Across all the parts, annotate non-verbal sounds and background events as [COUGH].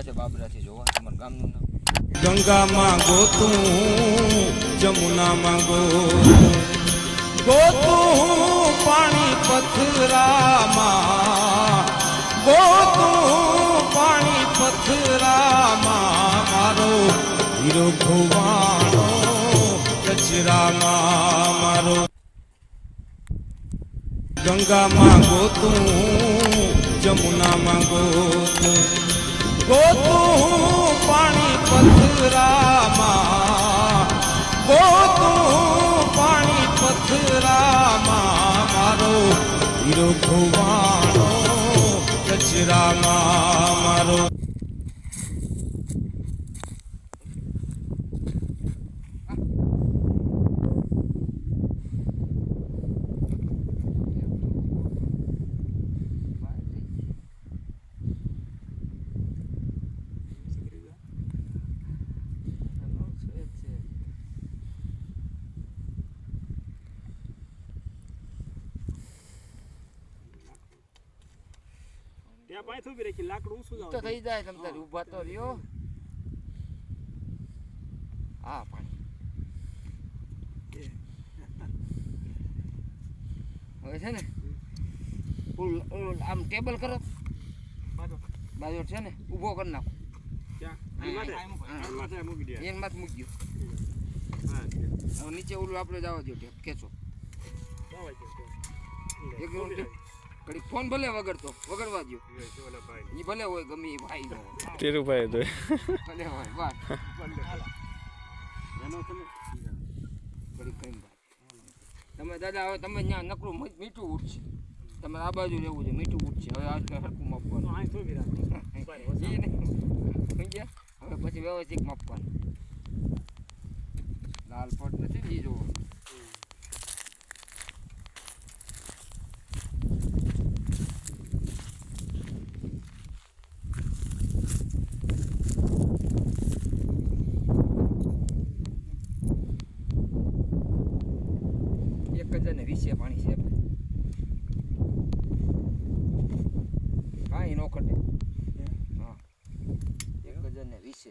આવ્યા છે, બાબરાથી જોવા તમારા ગામનું નામ. ગંગામાં ગોતું જમુનામાં ગોતું ગોતું પાણી પથરામાં. ગોતું પાણી પથરામાં. મારો હીરો ભુવાનો કચરામાં, મારો ગંગામાં ગોતું જમુનામાં ગોતું પથરામાં. ગોતું પાણી પથરામાં મારો હીરો ભુવાનો કચરામાં મારો ત્યાં પાંચ ઊભી રાખી લાકડું ઊંચું તો થઈ જાય તમે તારે ઊભા તો રહ્યો. હા પાણી. હવે છે ને આમ ટેબલ કરો. બાજુ. છે ને ઊભો કરી નાખો. ત્યાં. માથે? મૂકી. એન હા, હવે નીચે ઓલું આપણે જવા દો ખેંચો. એક ઘડીક ફોન ભલે વગડતો વગડવા દો એ ભાઈ. એ ભલે હોય ગમે એ ભાઈ નો. [LAUGHS] ધીરુભાઈ તો. ભલે હોય વાત [LAUGHS] એનો તમે ઘડીક કઈ વાત. તમે દાદા હવે તમે ત્યાં નકરું મીઠું ઉઠશે તમે આ બાજુ રહેવું છે મીઠું ઉઠશે હવે આજ કઈ હરખું માપવાનું. [LAUGHS] ઈ? હવે પછી વ્યવસ્થિત માપવાનું લાલ પટ નથી ને ઈ જોવો. એક હજાર ને વીસે પાણી છે કાંઈ નો ખટે હા? એક હજાર ને વીસે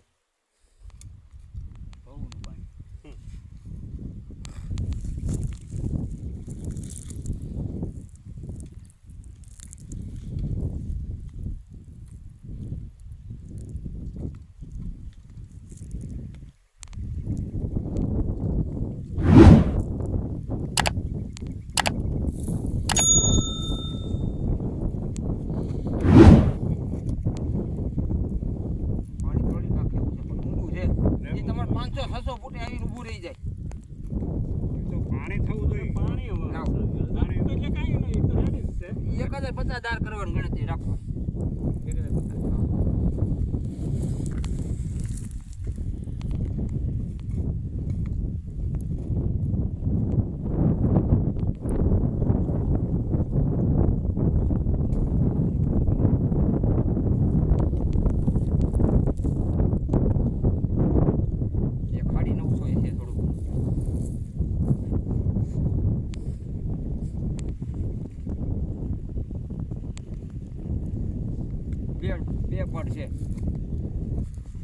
બહુનું પાણી પાણી થોડી નાખે એવું છે પણ ઊંડું છે એ તમારે પાંચસો છસો ફૂટે આવીને જાય તો પાણી થવું જોઈએ. પાણી હવે. પાણી એટલે કાંઈ નહીં, એક હજાર પચાસ દાર કરવાની ગણતરી રાખો એક હજાર પચાસ. એ ખાડી નવસો એ છે થોડુંક બે બે પડ છે.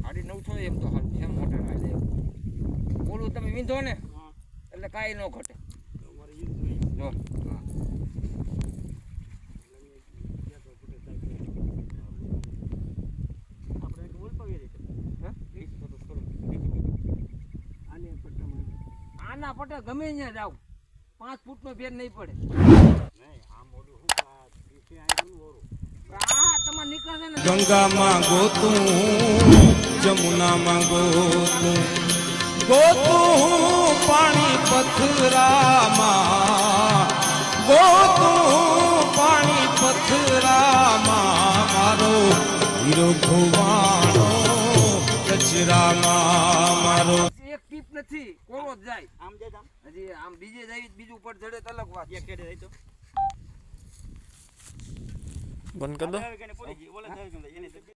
સાડી નવસો એમ તો સારું છે મોટર હાલે બોલું તમે વીંધો ને. એટલે કાંઈ ન ઘટે. જ. આના પટે ગમે ત્યાં જાવ પાંચ ફૂટનો ફેર નહીં પડે નહીં, આમ ઓલું શું આ ત્રીસે આયરું ઓરું. આ તમારે નીકળશે ને ગંગામાં ગોતું જમુનામાં ગોતું ગોતું પાણી પથરામાં ગોતું પાણી પથરામાં મારો હીરો ભુવાનો કચરામાં મારો એક ટીપ નથી કોરો જ જાય આમ જાય આમ. હજી આમ બીજે જાય બીજું ઉપર ચડે તલક વાત. એક કેડે જાય તો. बंद कर दो